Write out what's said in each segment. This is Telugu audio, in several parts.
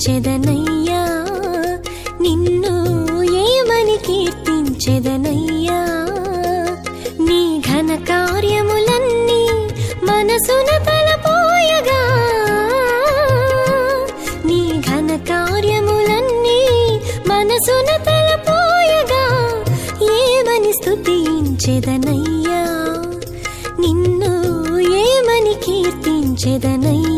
కీర్తించెదనయ్యా నిన్ను ఏమని కీర్తించెదనయ్యా. నీ ఘన కార్యములన్నీ మనసున తలపోయగా. నీ ఘన కార్యములన్నీ మనసున తలపోయగా. ఏమని స్తుతించెదనయ్యా. నిన్ను ఏమని కీర్తించెదనయ్యా.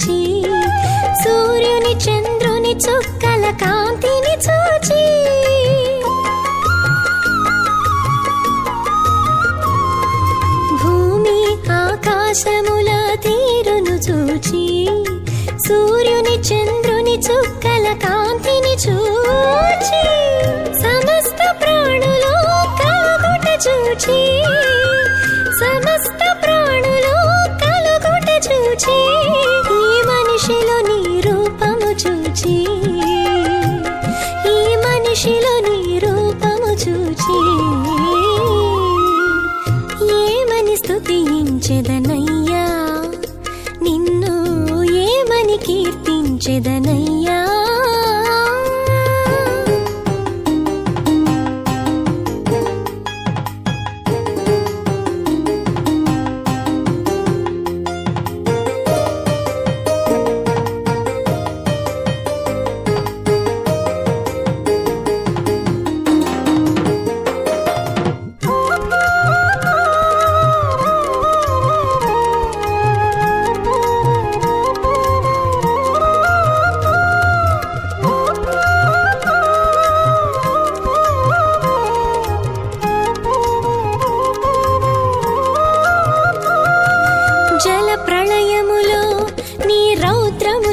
చూచి సూర్యుని చంద్రుని చుక్కల కాంతిని చూచి. భూమి ఆకాశముల తీరును చూచి సూర్యుని చంద్రుని చుక్కల కాంతిని చూచి. సమస్త ప్రాణులు కలుగుట చూచి. స్తుతించెదనయ్యా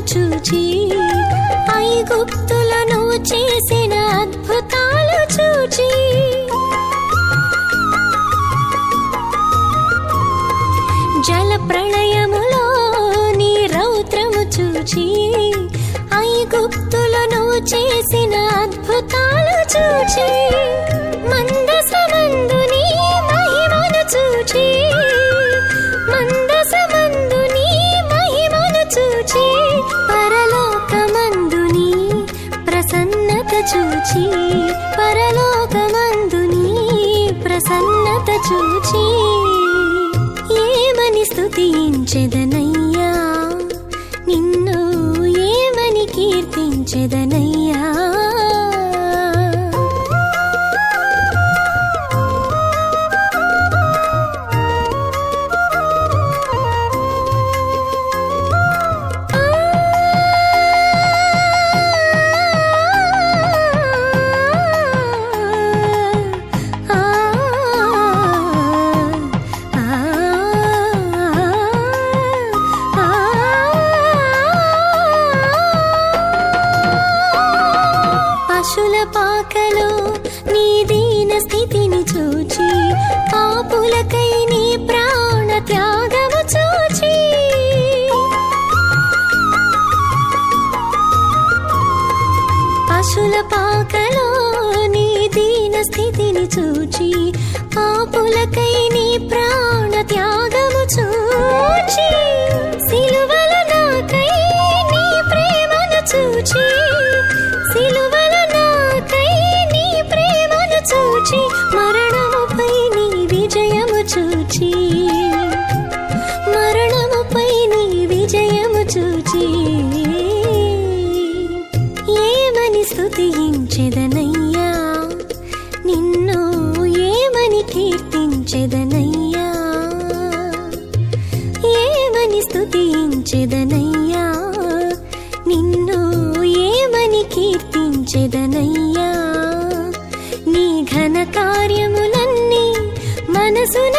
చూచి ఐగుప్తులను చేసిన అద్భుతాలు చూచి. జల ప్రళయములో నీ రౌద్రము చూచి ఐగుప్తులను చేసిన అద్భుతాలు చూచి. చూచి పరలోకమందు నీ ప్రసన్నత చూచి ఏమని స్థుతించెదన పశుల పాకలో నీ దీన స్థితిని చూచి పాపులకై నీ ప్రాణ త్యాగము చూచి ఏమని స్తుతించెదనయ్యా. నిన్ను ఏమని కీర్తించెదనయ్యా? ఏమని స్తుతించెదనయ్యా? నిన్ను ఏమని కీర్తించెదనయ్యా? నీ ఘన కార్యములన్నీ మనసున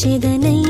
స్తుతించెదనయ్యా నిన్ను ఏమని కీర్తించెదనయ్యా